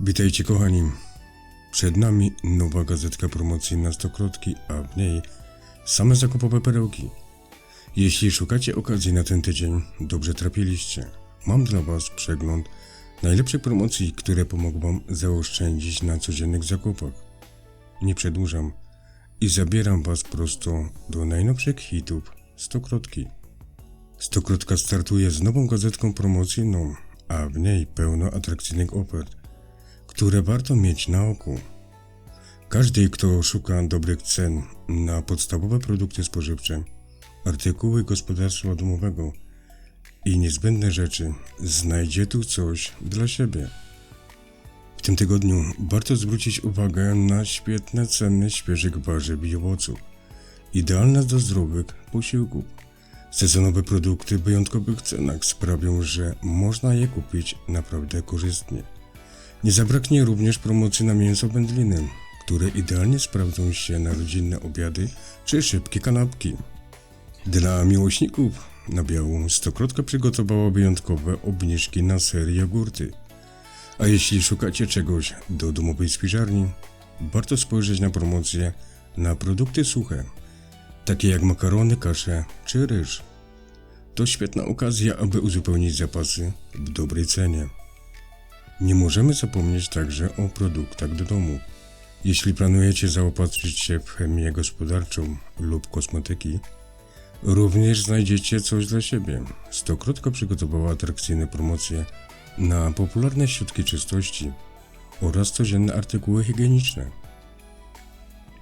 Witajcie kochani. Przed nami nowa gazetka promocyjna Stokrotki, a w niej same zakupowe perełki. Jeśli szukacie okazji na ten tydzień, dobrze trafiliście. Mam dla Was przegląd najlepszych promocji, które pomogą Wam zaoszczędzić na codziennych zakupach. Nie przedłużam i zabieram Was prosto do najnowszych hitów Stokrotki. Stokrotka startuje z nową gazetką promocyjną, a w niej pełno atrakcyjnych ofert, które warto mieć na oku. Każdy, kto szuka dobrych cen na podstawowe produkty spożywcze, artykuły gospodarstwa domowego i niezbędne rzeczy, znajdzie tu coś dla siebie. W tym tygodniu warto zwrócić uwagę na świetne ceny świeżych warzyw i owoców, idealne do zdrowych posiłków. Sezonowe produkty w wyjątkowych cenach sprawią, że można je kupić naprawdę korzystnie. Nie zabraknie również promocji na mięso wędliny, które idealnie sprawdzą się na rodzinne obiady czy szybkie kanapki. Dla miłośników nabiału Stokrotka przygotowała wyjątkowe obniżki na sery jogurty. A jeśli szukacie czegoś do domowej spiżarni, warto spojrzeć na promocje na produkty suche, takie jak makarony, kasze czy ryż. To świetna okazja, aby uzupełnić zapasy w dobrej cenie. Nie możemy zapomnieć także o produktach do domu. Jeśli planujecie zaopatrzyć się w chemię gospodarczą lub kosmetyki, również znajdziecie coś dla siebie. Stokrotka przygotowała atrakcyjne promocje na popularne środki czystości oraz codzienne artykuły higieniczne.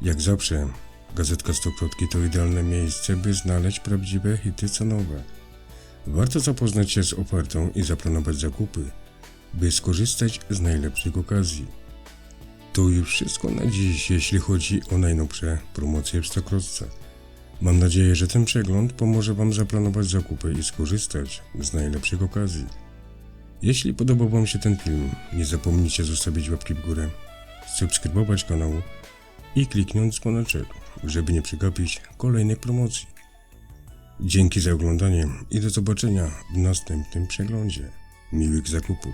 Jak zawsze, gazetka Stokrotki to idealne miejsce, by znaleźć prawdziwe hity cenowe. Warto zapoznać się z ofertą i zaplanować zakupy, by skorzystać z najlepszych okazji. To już wszystko na dziś, jeśli chodzi o najnowsze promocje w Stokrotce. Mam nadzieję, że ten przegląd pomoże Wam zaplanować zakupy i skorzystać z najlepszych okazji. Jeśli podobał Wam się ten film, nie zapomnijcie zostawić łapki w górę, subskrybować kanał i kliknąć dzwoneczek, żeby nie przegapić kolejnych promocji. Dzięki za oglądanie i do zobaczenia w następnym przeglądzie. ni Luxacopo.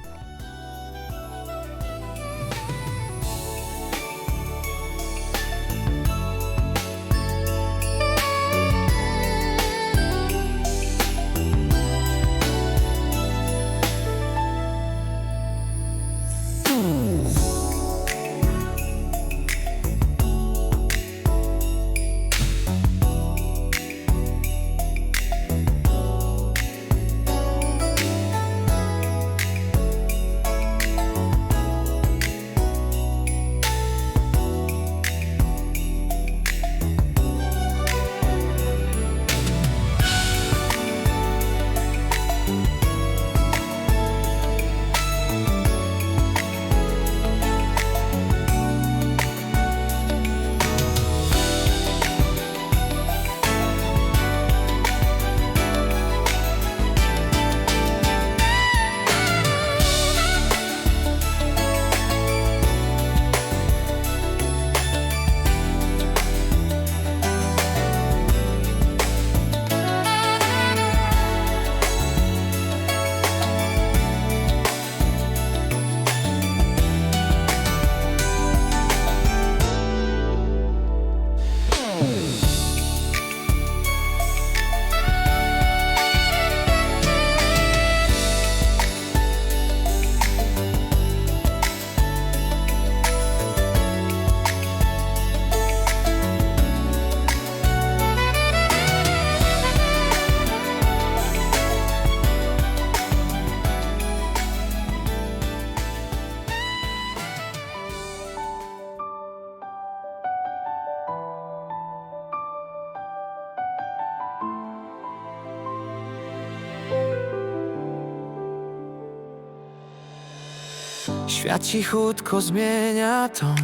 Świat cichutko zmienia ton.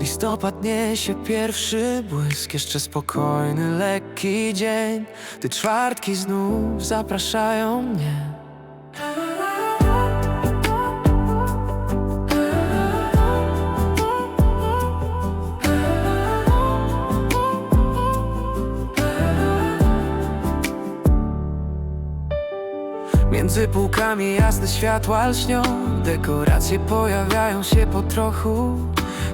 Listopad niesie pierwszy błysk Jeszcze spokojny, lekki dzień. Ty czwartki znów zapraszają mnie Między półkami jasne światła lśnią. Dekoracje pojawiają się po trochu.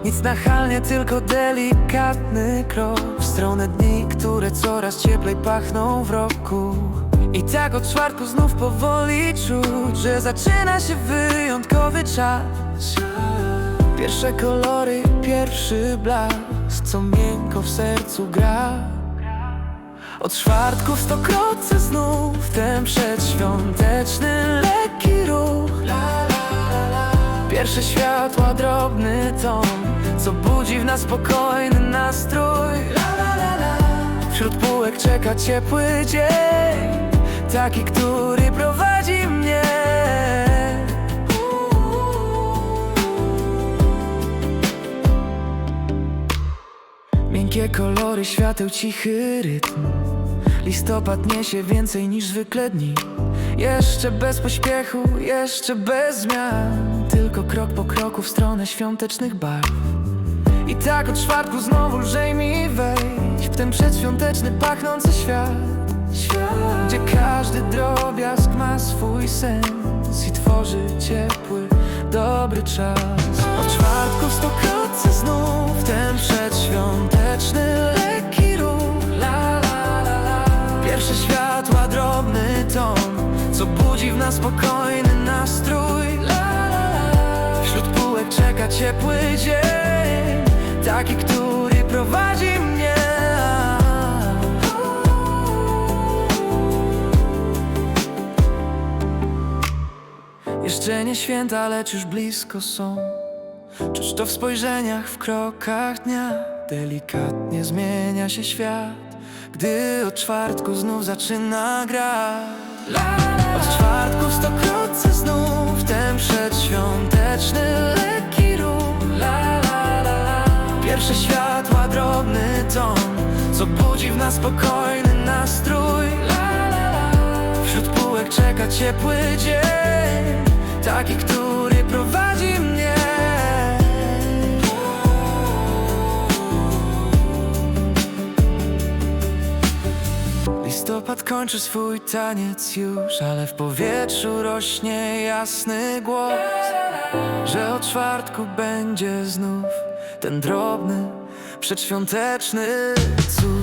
Nic nachalnie, tylko delikatny krok. W stronę dni, które coraz cieplej pachną w roku. I tak od czwartku znów powoli czuć Że zaczyna się wyjątkowy czas. Pierwsze kolory, pierwszy blask Co miękko w sercu gra od czwartku w stokrocie znów ten przedświąteczny lekki ruch. Pierwsze światła, drobny ton Co budzi w nas spokojny nastrój. Wśród półek czeka ciepły dzień Taki, który prowadzi Kolory świateł, cichy rytm. Listopad niesie więcej niż zwykle dni. Jeszcze bez pośpiechu, jeszcze bez zmian. Tylko krok po kroku w stronę świątecznych barw I tak od czwartku znowu lżej mi wejść W ten przedświąteczny, pachnący świat Świat, gdzie każdy drobiazg ma swój sens I tworzy ciepły, dobry czas Od czwartku w stokrocie znów ten przedświąteczny lekki ruch. La la la la. Pierwsze światła, drobny ton Co budzi w nas spokojny nastrój. La la la. Wśród półek czeka ciepły dzień Taki, który prowadzi mnie. Jeszcze nie święta, lecz już blisko są Czuć to w spojrzeniach, w krokach dnia. Delikatnie zmienia się świat. Gdy od czwartku znów zaczyna grać Od czwartku w stokrocie znów Ten przedświąteczny lekki ruch. Pierwsze światła, drobny ton Co budzi w nas spokojny nastrój. Wśród półek czeka ciepły dzień Taki, który prowadzi mnie Listopad kończy swój taniec już Ale w powietrzu rośnie jasny głos Że od czwartku będzie znów Ten drobny, przedświąteczny cud